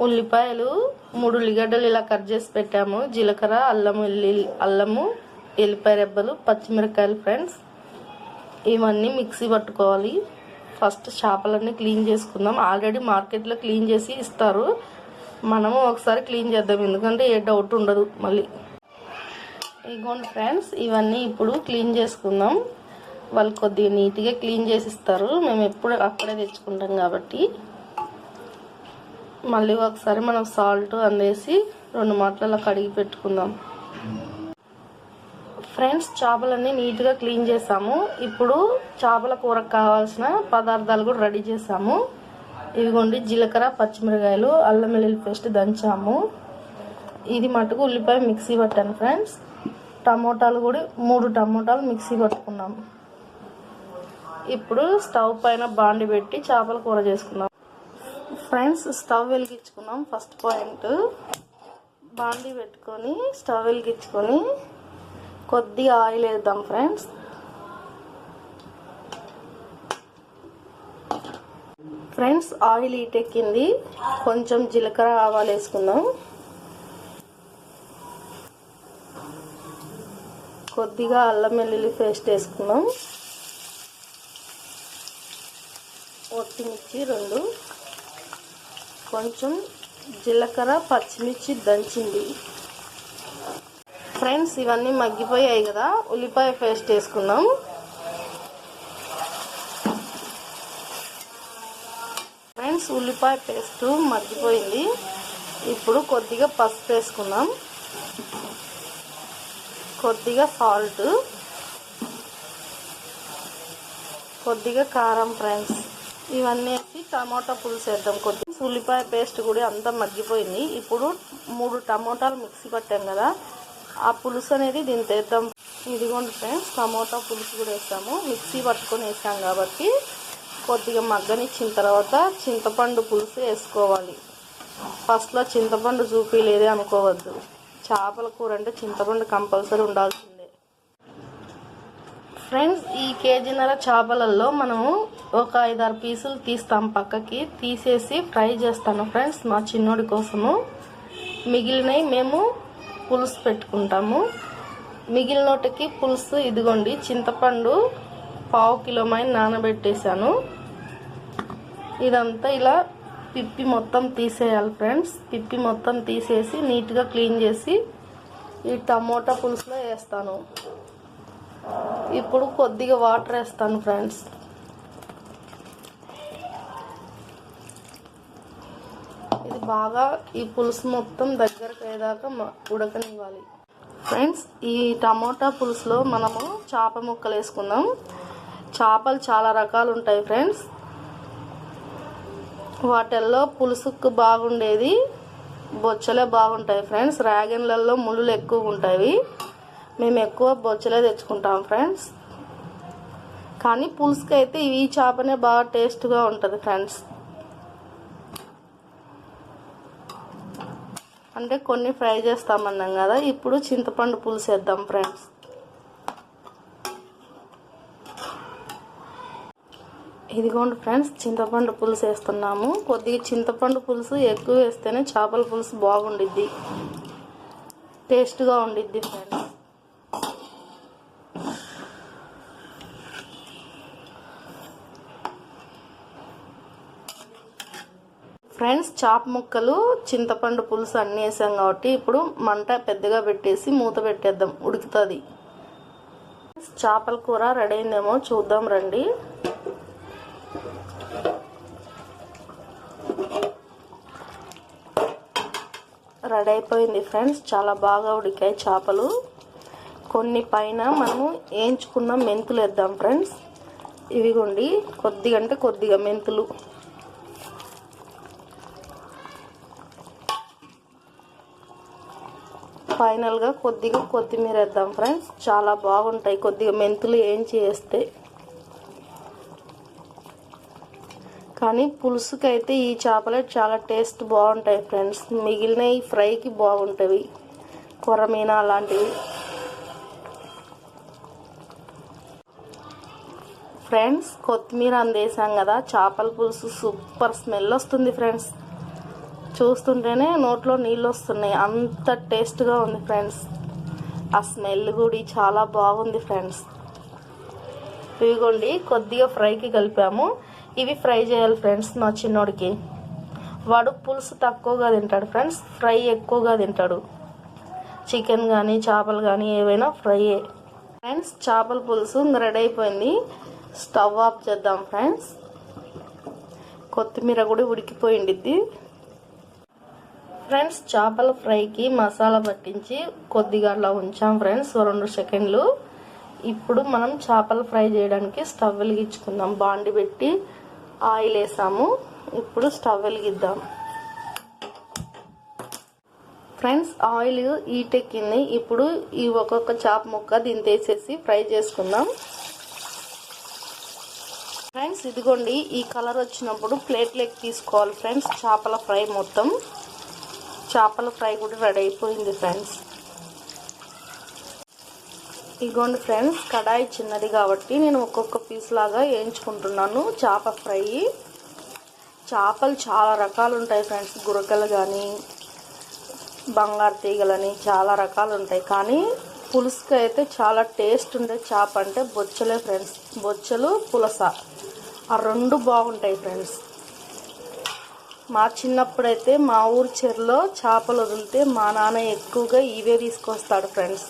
ఉల్లిపాయలు మూడు ఉల్లిగడ్డలు ఇలా కట్ చేసి పెట్టాము. జీలకర్ర అల్లము ఎల్లి అల్లము ఎల్లిపాయ రెబ్బలు పచ్చిమిరకాయలు ఫ్రెండ్స్. ఇవన్నీ మిక్సీ పట్టుకోవాలి. ఫస్ట్ చేపలన్నీ క్లీన్ చేసుకుందాం. ఆల్రెడీ మార్కెట్లో క్లీన్ చేసి ఇస్తారు. మనము ఒకసారి క్లీన్ చేద్దాం. ఎందుకంటే ఏ డౌట్ ఉండదు మళ్ళీ. ఇగోండి ఫ్రెండ్స్ ఇవన్నీ ఇప్పుడు క్లీన్ చేసుకుందాం. వాళ్ళు కొద్దిగా నీట్గా క్లీన్ చేసి ఇస్తారు. మేము ఎప్పుడు అక్కడే తెచ్చుకుంటాం కాబట్టి. మళ్ళీ ఒకసారి మనం సాల్ట్ అందేసి రెండు మాటలలో కడిగి పెట్టుకుందాం. ఫ్రెండ్స్ చేపలన్నీ నీట్గా క్లీన్ చేసాము. ఇప్పుడు చేపల కూరకు కావాల్సిన పదార్థాలు కూడా రెడీ చేసాము. ఇవిగోండి జీలకర్ర పచ్చిమిరకాయలు అల్లం వెల్లుల్లి పేస్ట్ దంచాము. ఇది మటుకు ఉల్లిపాయ మిక్సీ పట్టాను ఫ్రెండ్స్ టమోటాలు కూడా మూడు టమోటాలు మిక్సీ పట్టుకున్నాం ఇప్పుడు స్టవ్ పైన బాండి పెట్టి చేపల కూర చేసుకుందాం. ఫ్రెండ్స్ స్టవ్ వెలిగించుకున్నాం. ఫస్ట్ పాయింట్ బాండి పెట్టుకొని స్టవ్ వెలిగించుకొని కొద్దిగా ఆయిల్ వేద్దాం ఫ్రెండ్స్. ఫ్రెండ్స్ ఆయిల్ ఈటెక్కింది కొంచెం జీలకర్ర ఆవాలు వేసుకుందాం. కొద్దిగా అల్లం వెల్లుల్లి పేస్ట్ వేసుకుందాం. ఒత్తిమిర్చి రెండు. కొంచెం జీలకర్ర పచ్చిమిర్చి దంచింది. ఫ్రెండ్స్ ఇవన్నీ మగ్గిపోయాయి కదా. ఉల్లిపాయ పేస్ట్ వేసుకుందాం. ఫ్రెండ్స్ ఉల్లిపాయ పేస్ట్ మగ్గిపోయింది. ఇప్పుడు కొద్దిగా పసుపు వేసుకుందాం. కొద్దిగా సాల్ట్. కొద్దిగా కారం ఫ్రెండ్స్. ఇవన్నీ వేసి టమాటా పులుసు వేద్దాం కొద్దిగా. ఉల్లిపాయ పేస్ట్ కూడా అంతా మగ్గిపోయింది. ఇప్పుడు మూడు టమోటాలు మిక్సీ పట్టాం కదా ఆ పులుసు అనేది దీన్ని తెద్దాం. ఇదిగోండి ఫ్రెండ్స్ టమోటా పులుసు కూడా వేస్తాము మిక్సీ పట్టుకొని వేసాం కాబట్టి కొద్దిగా మగ్గనిచ్చిన తర్వాత చింతపండు పులుసు వేసుకోవాలి. ఫస్ట్లో చింతపండు చూపించలేదే అనుకోవద్దు. చేపల కూర అంటే చింతపండు కంపల్సరీ ఉండాల్సింది. ఫ్రెండ్స్ ఈ కేజీన్నర చేపలలో మనము ఒక ఐదారు పీసులు తీస్తాం పక్కకి తీసేసి ఫ్రై చేస్తాను ఫ్రెండ్స్ మా చిన్నోడి కోసము. మిగిలినవి మేము పులుసు పెట్టుకుంటాము. మిగిలినోటికి పులుసు ఇదిగోండి చింతపండు పావు కిలో మైన నానబెట్టేశాను. ఇదంతా ఇలా పిప్పి మొత్తం తీసేయాలి ఫ్రెండ్స్ పిప్పి మొత్తం తీసేసి నీట్గా క్లీన్ చేసి ఈ టమోటా పులుసులో వేస్తాను. ఇప్పుడు కొద్దిగా వాటర్ వేస్తాను ఫ్రెండ్స్. ఇది బాగా ఈ పులుసు మొత్తం దగ్గరకు అయ్యేదాకా ఉడకనివ్వాలి. ఫ్రెండ్స్ ఈ టమోటా పులుసులో మనము చేప ముక్కలు వేసుకుందాం. చేపలు చాలా రకాలు ఉంటాయి ఫ్రెండ్స్. వాటిల్లో పులుసుకు బాగుండేది బొచ్చలే బాగుంటాయి ఫ్రెండ్స్. ర్యాగన్లలో ముళ్ళు ఎక్కువ ఉంటాయి. మేము ఎక్కువ బొచ్చలే తెచ్చుకుంటాం ఫ్రెండ్స్ కానీ పులుసుకి అయితే ఈ చేపనే బాగా టేస్ట్గా ఉంటుంది ఫ్రెండ్స్ అంటే కొన్ని ఫ్రై చేస్తామన్నాం కదా ఇప్పుడు చింతపండు పులుసు వేద్దాం ఫ్రెండ్స్ ఇదిగోండి ఫ్రెండ్స్ చింతపండు పులుసు వేస్తున్నాము. కొద్దిగా చింతపండు పులుసు ఎక్కువ వేస్తేనే చేపల పులుసు బాగుండిద్ది. టేస్ట్గా ఉండిద్ది ఫ్రెండ్స్ ఫ్రెండ్స్ చాప ముక్కలు చింతపండు పులుసు అన్నీ వేసాం కాబట్టి ఇప్పుడు మంట పెద్దగా పెట్టేసి మూత పెట్టేద్దాం. ఉడుకుతుంది. చేపల కూర రెడీ అయిందేమో చూద్దాం రండి. రెడీ అయిపోయింది ఫ్రెండ్స్ చాలా బాగా ఉడికాయి చేపలు. కొన్ని పైన మనము వేయించుకున్న మెంతులు వేద్దాం ఫ్రెండ్స్. ఇవిగోండి కొద్దిగా అంటే కొద్దిగా మెంతులు. ఫైనల్గా కొద్దిగా కొత్తిమీర వేద్దాం ఫ్రెండ్స్ చాలా బాగుంటాయి. కొద్దిగా మెంతులు ఏం చేస్తే. కానీ పులుసుకి అయితే ఈ చేపలే చాలా టేస్ట్ బాగుంటాయి ఫ్రెండ్స్ మిగిలిన ఈ ఫ్రైకి బాగుంటాయి కొరమీన అలాంటివి ఫ్రెండ్స్ కొత్తిమీర అందేసాం కదా. చేపల పులుసు సూపర్ స్మెల్ వస్తుంది ఫ్రెండ్స్ చూస్తుంటేనే నోట్లో నీళ్ళు వస్తున్నాయి. అంత టేస్ట్గా ఉంది ఫ్రెండ్స్ ఆ స్మెల్ కూడా చాలా బాగుంది ఫ్రెండ్స్ ఇవిగోండి కొద్దిగా ఫ్రైకి కలిపాము. ఇవి ఫ్రై చేయాలి ఫ్రెండ్స్ మా చిన్నోడికి. వాడు పులుసు తక్కువగా తింటాడు ఫ్రెండ్స్ ఫ్రై ఎక్కువగా తింటాడు. చికెన్ కానీ చేపలు కానీ ఏవైనా ఫ్రైయే ఫ్రెండ్స్ చేపల పులుసు రెడీ అయిపోయింది. స్టవ్ ఆఫ్ చేద్దాం ఫ్రెండ్స్ కొత్తిమీర కూడా ఉడికిపోయిండిద్ది ఫ్రెండ్స్ చేపల ఫ్రైకి మసాలా పట్టించి కొద్దిగా అలా ఉంచాం ఫ్రెండ్స్ రెండు సెకండ్లు. ఇప్పుడు మనం చేపల ఫ్రై చేయడానికి స్టవ్ వెలిగించుకుందాం. బాండి పెట్టి ఆయిల్ వేసాము. ఇప్పుడు స్టవ్ వెలిగిద్దాం. ఫ్రెండ్స్ ఆయిల్ ఈటెక్కింది ఇప్పుడు ఈ ఒక్కొక్క చేప ముక్క దీన్ని తీసేసి ఫ్రై చేసుకుందాం. ఫ్రెండ్స్ ఇదిగోండి ఈ కలర్ వచ్చినప్పుడు ప్లేట్లోకి తీసుకోవాలి ఫ్రెండ్స్ చేపల ఫ్రై మొత్తం. చేపల ఫ్రై కూడా రెడీ అయిపోయింది ఫ్రెండ్స్. ఇగోండి ఫ్రెండ్స్ కడాయి చిన్నది కాబట్టి నేను ఒక్కొక్క పీస్ లాగా వేయించుకుంటున్నాను చేప ఫ్రై. చేపలు చాలా రకాలు ఉంటాయి ఫ్రెండ్స్ గురకలు కానీ బంగారు తీగలని చాలా రకాలు ఉంటాయి. కానీ పులుసుకి అయితే చాలా టేస్ట్ ఉండే చేప అంటే బొచ్చలే ఫ్రెండ్స్ బొచ్చలు పులస. ఆ రెండు బాగుంటాయి ఫ్రెండ్స్. మా చిన్నప్పుడైతే మా ఊరి చెరులో చేపలు వదిలితే మా నాన్న ఎక్కువగా ఇవే తీసుకొస్తాడు ఫ్రెండ్స్